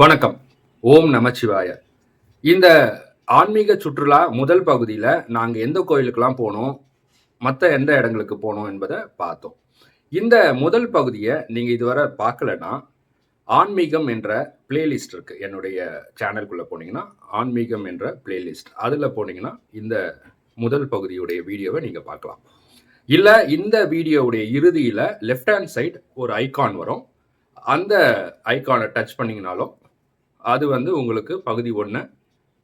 வணக்கம். ஓம் நமச்சிவாய. இந்த ஆன்மீக சுற்றுலா முதல் பகுதியில் நாங்கள் எந்த கோயிலுக்கெல்லாம் போனோம் மற்ற எந்த இடங்களுக்கு போனோம் என்பதை பார்த்தோம். இந்த முதல் பகுதியை நீங்கள் இதுவரை பார்க்கலன்னா ஆன்மீகம் என்ற பிளேலிஸ்ட் இருக்குது என்னுடைய சேனல்குள்ளே போனீங்கன்னா ஆன்மீகம் என்ற பிளேலிஸ்ட் அதில் போனீங்கன்னா இந்த முதல் பகுதியுடைய வீடியோவை நீங்கள் பார்க்கலாம். இல்லை இந்த வீடியோவுடைய இறுதியில் லெஃப்ட் ஹேண்ட் சைட் ஒரு ஐகான் வரும். அந்த ஐகானை டச் பண்ணிங்கனாலும் அது வந்து உங்களுக்கு பகுதி ஒன்று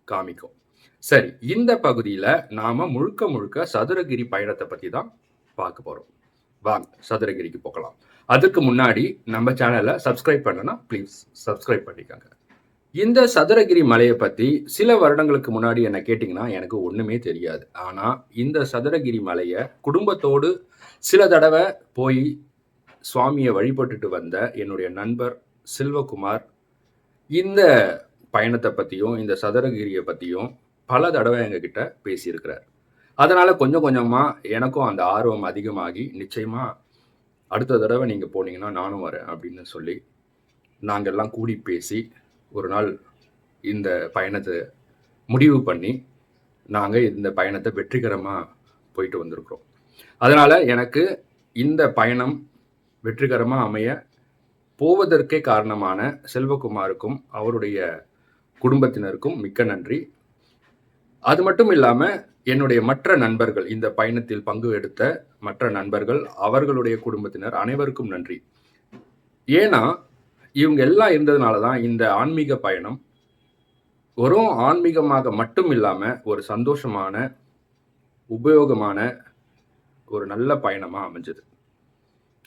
காமிக்கும். சரி இந்த பகுதியில் நாம் முழுக்க முழுக்க சதுரகிரி பயணத்தை பற்றி தான் பார்க்க போகிறோம் வாங்க சதுரகிரிக்கு போகலாம். அதுக்கு முன்னாடி நம்ம சேனலை சப்ஸ்கிரைப் பண்ணனா ப்ளீஸ் சப்ஸ்கிரைப் பண்ணிக்கோங்க. இந்த சதுரகிரி மலையை பற்றி சில வருடங்களுக்கு முன்னாடி என்ன கேட்டிங்கன்னா எனக்கு ஒன்றுமே தெரியாது. ஆனால் இந்த சதுரகிரி மலையை குடும்பத்தோடு சில தடவை போய் சுவாமியை வழிபட்டுட்டு வந்த என்னுடைய நண்பர் செல்வகுமார் இந்த பயணத்தை பற்றியும் இந்த சதுரகிரியை பற்றியும் பல தடவை எங்ககிட்ட பேசியிருக்கிறார். அதனால் கொஞ்சம் கொஞ்சமாக எனக்கும் அந்த ஆர்வம் அதிகமாகி நிச்சயமாக அடுத்த தடவை நீங்கள் போனீங்கன்னா நானும் வரேன் அப்படின்னு சொல்லி நாங்கள் எல்லாம் கூடி பேசி ஒரு நாள் இந்த பயணத்தை முடிவு பண்ணி நாங்கள் இந்த பயணத்தை வெற்றிகரமாக போயிட்டு வந்திருக்கிறோம். அதனால் எனக்கு இந்த பயணம் வெற்றிகரமாக அமைய போவதற்கே காரணமான செல்வகுமாருக்கும் அவருடைய குடும்பத்தினருக்கும் மிக்க நன்றி. அது மட்டும் இல்லாமல் என்னுடைய மற்ற நண்பர்கள் இந்த பயணத்தில் பங்கு எடுத்த மற்ற நண்பர்கள் அவர்களுடைய குடும்பத்தினர் அனைவருக்கும் நன்றி. ஏன்னா இவங்க எல்லாம் இருந்ததுனால தான் இந்த ஆன்மீக பயணம் வெறும் ஆன்மீகமாக மட்டும் இல்லாமல் ஒரு சந்தோஷமான உபயோகமான ஒரு நல்ல பயணமாக அமைஞ்சது.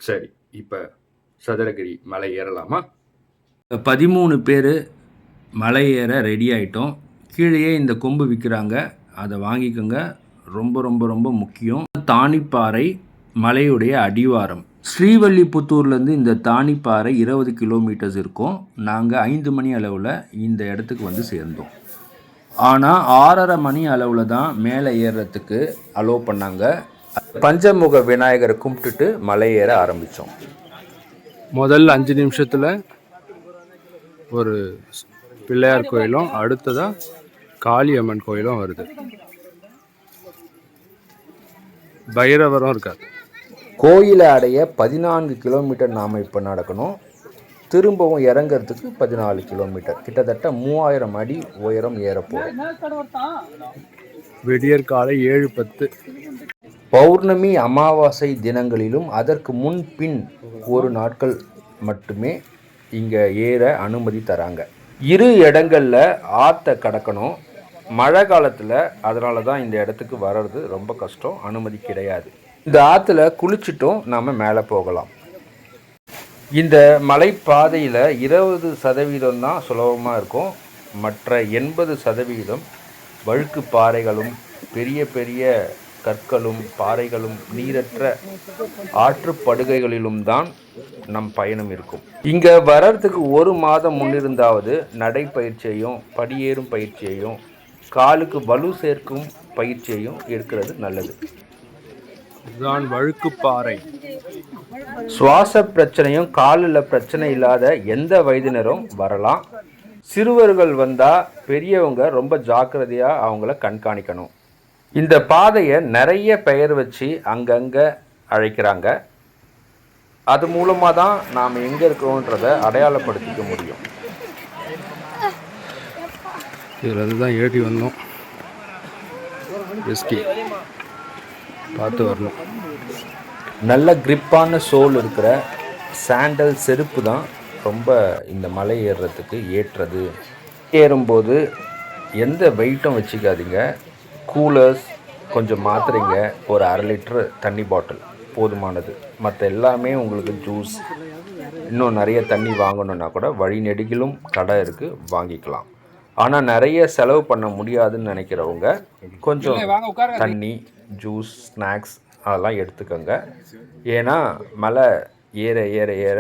சரி இப்போ சதுரகிரி மலை ஏறலாமா? பதிமூணு பேர் மலை ஏற ரெடி ஆகிட்டோம் கீழேயே இந்த கொம்பு விற்கிறாங்க அதை வாங்கிக்கோங்க. ரொம்ப ரொம்ப ரொம்ப முக்கியம். தானிப்பாறை மலையுடைய அடிவாரம். ஸ்ரீவல்லிபுத்தூர்லேருந்து இந்த தானிப்பாறை இருபது கிலோமீட்டர்ஸ் இருக்கும். நாங்கள் ஐந்து மணி அளவில் இந்த இடத்துக்கு வந்து சேர்ந்தோம். ஆனால் ஆறரை மணி அளவில் தான் மேலே ஏறுறதுக்கு அலோவ் பண்ணாங்க. பஞ்சமுக விநாயகரை கும்பிட்டுட்டு மலை ஏற ஆரம்பித்தோம் முதல் அஞ்சு நிமிஷத்தில் ஒரு பிள்ளையார் கோயிலும் அடுத்ததாக காளியம்மன் கோயிலும் வருது. பைரவரும் இருக்கார். கோயிலை அடைய பதினான்கு கிலோமீட்டர் நாம் இப்போ நடக்கணும். திரும்பவும் இறங்கிறதுக்கு பதினாலு கிலோமீட்டர். கிட்டத்தட்ட மூவாயிரம் அடி உயரம் ஏற போகிறோம் விடியற் காலை ஏழு பத்து. பௌர்ணமி அமாவாசை தினங்களிலும் அதற்கு முன் பின் ஒரு நாட்கள் மட்டுமே இங்கே ஏற அனுமதி தராங்க. இரு இடங்களில் ஆற்றை கடக்கணும். மழை காலத்தில் அதனால தான் இந்த இடத்துக்கு வர்றது ரொம்ப கஷ்டம். அனுமதி கிடையாது. இந்த ஆற்றுல குளிச்சிட்டும் நாம் மேலே போகலாம். இந்த மலைப்பாதையில் இருபது சதவீதம் தான் சுலபமாக இருக்கும். மற்ற எண்பது சதவீதம் வழுக்கு பாறைகளும் பெரிய பெரிய கற்களும் பாறைகளும் நீரற்ற ஆற்றுப்படுகைகளிலும் தான் நம் பயணம் இருக்கும். இங்கே வர்றதுக்கு ஒரு மாதம் முன்னிருந்தாவது நடைப்பயிற்சியையும் படியேறும் பயிற்சியையும் காலுக்கு வலு சேர்க்கும் பயிற்சியையும் எடுக்கிறது நல்லது. இதுதான் வழுக்குப்பாறை சுவாச பிரச்சனையும் காலில் பிரச்சனை இல்லாத எந்த வயதினரும் வரலாம். சிறுவர்கள் வந்தால் பெரியவங்க ரொம்ப ஜாக்கிரதையாக அவங்கள கண்காணிக்கணும். இந்த பாதையை நிறைய பெயர் வச்சு அங்கங்கே அழைக்கிறாங்க. அது மூலமாக தான் நாம் எங்கே இருக்கிறோன்றதை அடையாளப்படுத்திக்க முடியும். இதில் இருந்து தான் ஏறி வந்தோம். எஸ்கி பார்த்து வரணும். நல்ல கிரிப்பான சோல் இருக்கிற சாண்டல் செருப்பு தான் ரொம்ப இந்த மலை ஏறுறதுக்கு ஏற்றது. ஏறும்போது எந்த வெயிட்டும் வச்சுக்காதீங்க. கூலர்ஸ் கொஞ்சம் மாத்திரைங்க ஒரு அரை லிட்டரு தண்ணி பாட்டில். போதுமானது. மற்ற எல்லாமே உங்களுக்கு ஜூஸ். இன்னும் நிறைய தண்ணி வாங்கணுன்னா கூட வழி நெடுகிலும் கடை இருக்குது வாங்கிக்கலாம். ஆனால் நிறைய செலவு பண்ண முடியாதுன்னு நினைக்கிறவங்க கொஞ்சம் தண்ணி ஜூஸ் ஸ்நாக்ஸ் அதெல்லாம் எடுத்துக்கோங்க. ஏன்னா மலை ஏற ஏற ஏற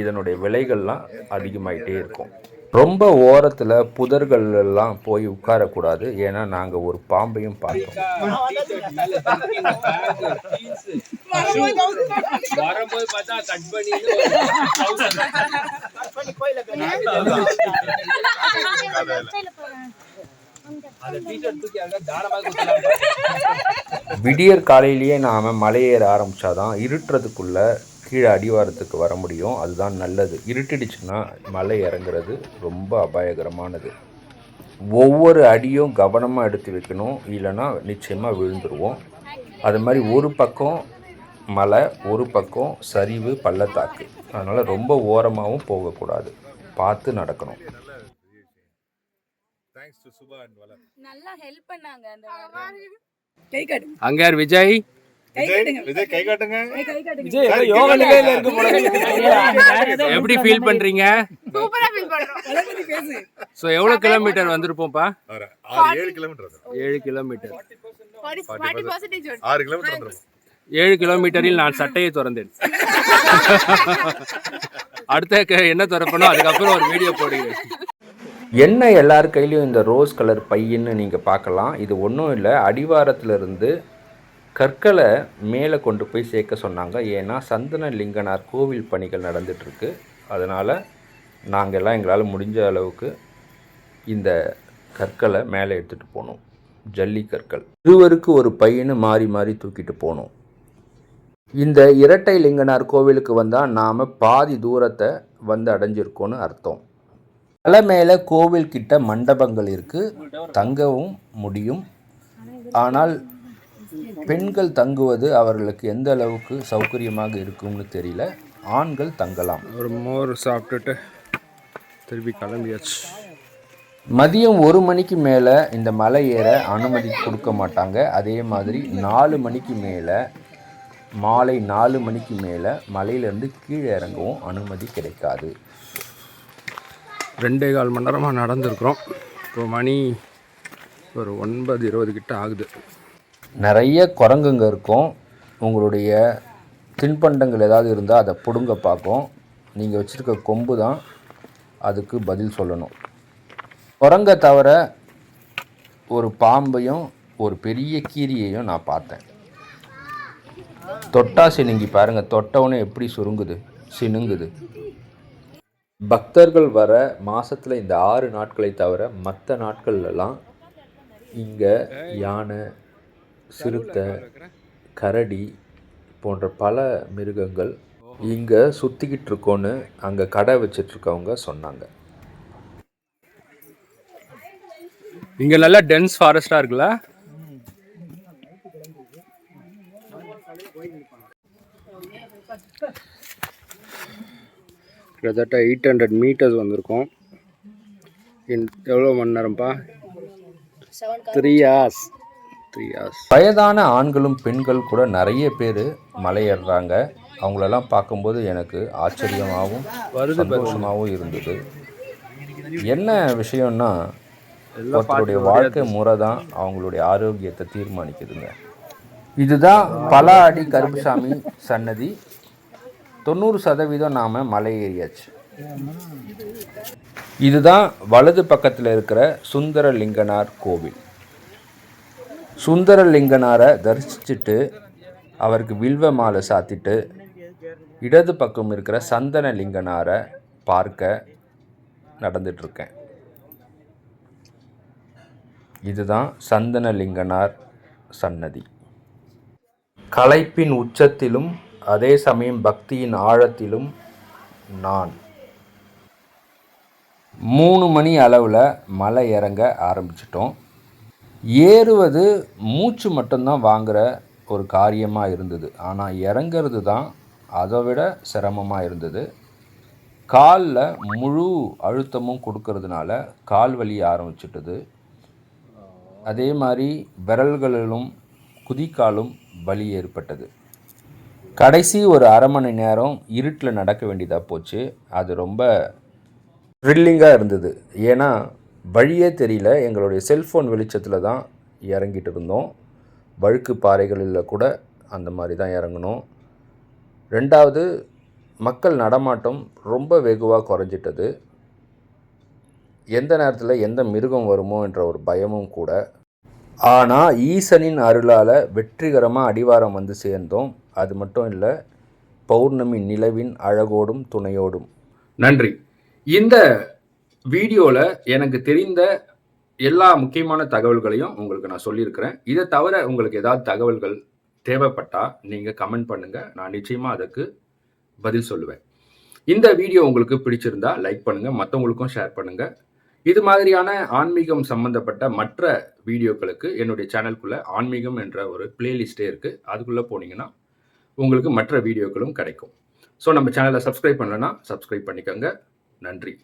இதனுடைய விலைகள்லாம் அதிகமாயிட்டே இருக்கும். ரொம்ப ஓரத்தில் புதர்கள் எல்லாம் போய் உட்காரக்கூடாது. ஏன்னா நாங்கள் ஒரு பாம்பையும் பார்த்தோம். விடியற் காலையிலேயே நாம் மலையேற ஆரம்பித்தாதான் இருட்டுறதுக்குள்ள கீழே அடிவாரத்துக்கு வர முடியும். அதுதான் நல்லது. இருட்டிடுச்சுன்னா மலை இறங்குறது ரொம்ப அபாயகரமானது. ஒவ்வொரு அடியும் கவனமாக எடுத்து வைக்கணும். இல்லைன்னா நிச்சயமாக விழுந்துருவோம். அது மாதிரி ஒரு பக்கம் மலை ஒரு பக்கம் சரிவு பள்ளத்தாக்கு. அதனால் ரொம்ப ஓரமாகவும் போகக்கூடாது. பார்த்து நடக்கணும். நல்லா ஹெல்ப் பண்ணாங்க அந்த கை காட்டுங்க. அங்க யார்? விஜய்? எப்படி ஃபீல் பண்றீங்க? சூப்பரா ஃபீல் பண்றோம். தளபதி பேசு. ஸோ எவ்வளோ கிலோமீட்டர் வந்திருப்போம்ப்பா? ஏழு கிலோமீட்டர் வரும் ஏழு கிலோமீட்டர் 40 பர்சன்டேஜ் ஆறு கிலோமீட்டர் ஏழு கிலோமீட்டரில் நான் சட்டையை திறந்தேன். அடுத்த என்ன திறப்பனோ அதுக்கப்புறம் ஒரு வீடியோ போடுகிறேன். என்ன எல்லார் கையிலையும் இந்த ரோஸ் கலர் பையன்னு நீங்கள் பார்க்கலாம். இது ஒன்றும் இல்லை அடிவாரத்திலிருந்து கற்களை மேலே கொண்டு போய் சேர்க்க சொன்னாங்க. ஏன்னா சந்தன லிங்கனார் கோவில் பணிகள் நடந்துகிட்ருக்கு அதனால் நாங்கள் எல்லாம் எங்களால் முடிஞ்ச அளவுக்கு இந்த கற்களை மேலே எடுத்துகிட்டு போனோம். ஜல்லி கற்கள். இருவருக்கு ஒரு பையனு மாறி மாறி தூக்கிட்டு போனோம். இந்த இரட்டை லிங்கனார் கோவிலுக்கு வந்தால் நாம் பாதி தூரத்தை வந்து அடைஞ்சிருக்கோன்னு அர்த்தம். தலை மேலே கோவில் கிட்ட மண்டபங்கள் இருக்குது தங்கவும் முடியும். ஆனால் பெண்கள் தங்குவது அவர்களுக்கு எந்த அளவுக்கு சௌகரியமாக இருக்கும்னு தெரியல. ஆண்கள் தங்கலாம். ஒரு மோர் சாப்பிட்டுட்டு திருப்பி கிளம்பியாச்சு. மதியம் ஒரு மணிக்கு மேலே இந்த மலை ஏற அனுமதி கொடுக்க மாட்டாங்க. அதே மாதிரி நாலு மணிக்கு மேலே மாலை நாலு மணிக்கு மேலே மலையிலேருந்து கீழே இறங்கவும் அனுமதி கிடைக்காது. ரெண்டே கால் மணி நேரமாக நடந்திருக்கிறோம். இப்போ மணி ஒரு ஒன்பது இருபது கிட்ட ஆகுது. நிறைய குரங்குங்க இருக்கும். உங்களுடைய தின்பண்டங்கள் ஏதாவது இருந்தால் அதை பிடுங்க பார்க்கும் நீங்கள் வச்சுருக்க கொம்பு தான் அதுக்கு பதில் சொல்லணும். குரங்கை தவிர ஒரு பாம்பையும் ஒரு பெரிய கீரியையும் நான் பார்த்தேன். தொட்டா சினுங்கி பாருங்கள் தொட்டவுனே எப்படி சுருங்குது? சினுங்குது பக்தர்கள் வர மாதத்தில் இந்த ஆறு நாட்களை தவிர மற்ற நாட்கள்லாம் இங்கே யானை சிறுத்தை கரடி போன்ற பல மிருகங்கள் இங்கே சுற்றிக்கிட்டு இருக்கோன்னு அங்கே கடை வச்சிட்ருக்கவங்க சொன்னாங்க. இங்கே நல்லா டென்ஸ் ஃபாரஸ்டாக இருக்குல்ல? கிட்டத்தட்ட எயிட் ஹண்ட்ரட் மீட்டர்ஸ் வந்திருக்கோம். எவ்வளோ மணி நேரம்ப்பா? த்ரீ ஹார்ஸ் த்ரீ வயதான ஆண்களும் பெண்கள் கூட நிறைய பேர் மலையேறுறாங்க அவங்களெல்லாம் பார்க்கும்போது எனக்கு ஆச்சரியமாகவும் சந்தோஷமாகவும் இருந்தது. என்ன விஷயம்னா ஒருத்தருடைய வாழ்க்கை முறை தான் அவங்களுடைய ஆரோக்கியத்தை தீர்மானிக்குதுங்க. இதுதான் பல அடி கருப்புசாமி சன்னதி. தொண்ணூறு சதவீதம் நாம் மலை ஏறியாச்சு இதுதான் வலது பக்கத்தில் இருக்கிற சுந்தரலிங்கனார் கோவில். சுந்தரலிங்கனாரை தரிசிச்சுட்டு அவருக்கு வில்வ மாலை சாத்திட்டு இடது பக்கம் இருக்கிற சந்தன லிங்கனாரை பார்க்க நடந்துட்டுருக்கேன் இதுதான் சந்தனலிங்கனார் சன்னதி. கலைப்பின் உச்சத்திலும் அதே சமயம் பக்தியின் ஆழத்திலும் நான். மூணு மணி அளவில் மலை இறங்க ஆரம்பிச்சிட்டோம். ஏறுவது மூச்சு மட்டும்தான் வாங்குகிற ஒரு காரியமாக இருந்தது. ஆனால் இறங்கிறது தான் அதை விட சிரமமாக இருந்தது. காலில் முழு அழுத்தமும் கொடுக்கறதுனால கால் வலி ஆரம்பிச்சிட்டது. அதே மாதிரி விரல்களிலும் குதிக்காலும் வலி ஏற்பட்டது. கடைசி ஒரு அரை மணி நேரம் இருட்டில் நடக்க வேண்டியதாக போச்சு. அது ரொம்ப த்ரில்லிங்காக இருந்தது. ஏன்னா வழியே தெரியல. எங்களுடைய செல்ஃபோன் வெளிச்சத்தில் தான் இறங்கிட்டு இருந்தோம். வழுக்கு பாறைகளில் கூட அந்த மாதிரி தான் இறங்கணும் ரெண்டாவது மக்கள் நடமாட்டம் ரொம்ப வெகுவாக குறைஞ்சிட்டது. எந்த நேரத்தில் எந்த மிருகம் வருமோ என்ற ஒரு பயமும் கூட. ஆனால் ஈசனின் அருளால் வெற்றிகரமாக அடிவாரம் வந்து சேர்ந்தோம். அது மட்டும் இல்லை பௌர்ணமி நிலவின் அழகோடும் துணையோடும். நன்றி. இந்த வீடியோவில் எனக்கு தெரிந்த எல்லா முக்கியமான தகவல்களையும் உங்களுக்கு நான் சொல்லியிருக்கிறேன். இதை தவிர உங்களுக்கு ஏதாவது தகவல்கள் தேவைப்பட்டால் நீங்கள் கமெண்ட் பண்ணுங்கள் நான் நிச்சயமாக அதுக்கு பதில் சொல்லுவேன். இந்த வீடியோ உங்களுக்கு பிடிச்சிருந்தா லைக் பண்ணுங்கள் மற்றவங்களுக்கும் ஷேர் பண்ணுங்கள் இது மாதிரியான ஆன்மீகம் சம்பந்தப்பட்ட மற்ற வீடியோக்களுக்கு என்னுடைய சேனலுக்குள்ளே ஆன்மீகம் என்ற ஒரு பிளேலிஸ்ட்டே இருக்குது அதுக்குள்ளே போனீங்கன்னா உங்களுக்கு மற்ற வீடியோக்களும் கிடைக்கும். ஸோ நம்ம சேனலை சப்ஸ்கிரைப் பண்ணலன்னா சப்ஸ்கிரைப் பண்ணிக்கோங்க. நன்றி.